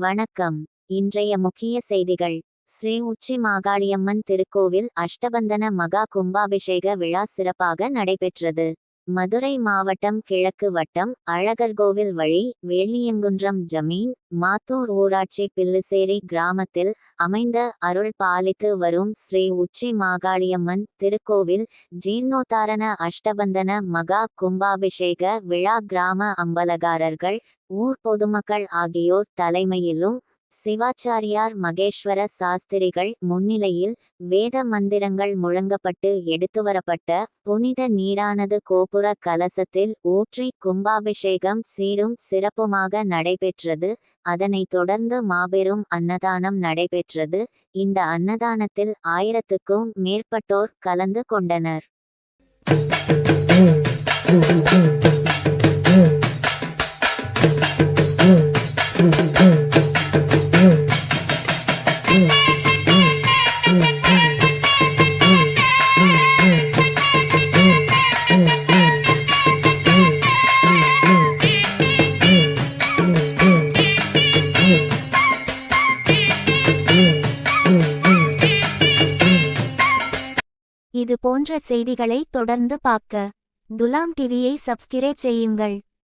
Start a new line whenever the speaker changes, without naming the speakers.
வணக்கம். இன்றைய முக்கிய செய்திகள். ஸ்ரீ உச்சி மாகாளியம்மன் திருக்கோவில் அஷ்டபந்தன மகா கும்பாபிஷேக விழா சிறப்பாக நடைபெற்றது. மதுரை மாவட்டம் கிழக்கு வட்டம் அழகர்கோவில் வழி வேலியங்குன்றம் ஜமீன் மாத்தூர் ஊராட்சி பில்லுசேரி கிராமத்தில் அமைந்த அருள் பாலித்து வரும் ஸ்ரீ உச்சி மாகாளியம்மன் திருக்கோவில் ஜீர்ணோத்தாரண அஷ்டபந்தன மகா கும்பாபிஷேக விழா கிராம அம்பலகாரர்கள் ஊர் பொதுமக்கள் ஆகியோர் தலைமையிலும் சிவாச்சாரியார் மகேஸ்வர சாஸ்திரிகள் முன்னிலையில் வேத மந்திரங்கள் முழங்கப்பட்டு எடுத்துவரப்பட்ட புனித நீரானது கோபுர கலசத்தில் ஊற்றி கும்பாபிஷேகம் சீரும் சிறப்புமாக நடைபெற்றது. அதனைத் தொடர்ந்து மாபெரும் அன்னதானம் நடைபெற்றது. இந்த அன்னதானத்தில் ஆயிரத்துக்கும் மேற்பட்டோர் கலந்து கொண்டனர்.
இது போன்ற செய்திகளை தொடர்ந்து பார்க்க துலாம் டிவியை சப்ஸ்கிரைப் செய்யுங்கள்.